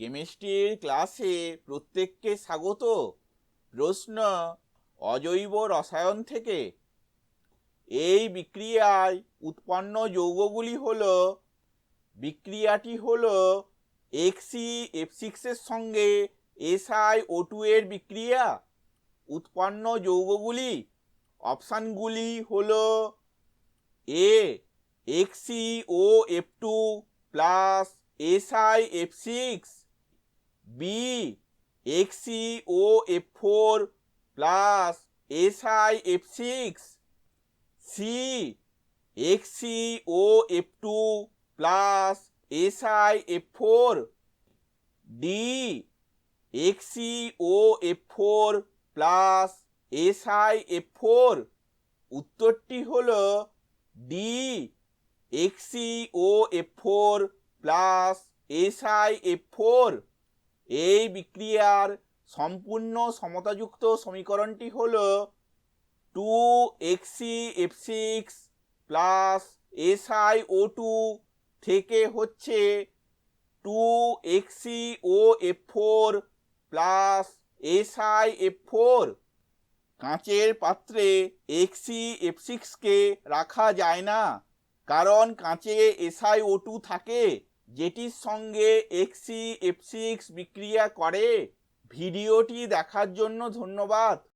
কেমিস্ট্রির ক্লাসে প্রত্যেককে স্বাগত। প্রশ্ন, অজৈব রসায়ন থেকে। এই বিক্রিয়ায় উৎপন্ন যৌগগুলি হল, বিক্রিয়াটি হল এক্সি, এফ সিক্সের সঙ্গে এসআই ও টু এর বিক্রিয়া। উৎপন্ন যৌগগুলি, অপশানগুলি হল A, XE O F two plus SI F six. B XE O F four plus SI F six C XE O F two plus SI F four উত্তরটি হল D XE O F four plus SI F four এই বিক্রিয়ার সম্পূর্ণ সমতাযুক্ত সমীকরণটি হল two XE F six plus SI O two থেকে হচ্ছে two XE O F four plus SI F four কাঁচের পাত্রে এক্সি এফ সিক্সকে রাখা যায় না, কারণ কাঁচে এসআই ও টু থাকে। যেটির সঙ্গে এক্সি এফ সিক্স বিক্রিয়া করে। ভিডিওটি দেখার জন্য ধন্যবাদ।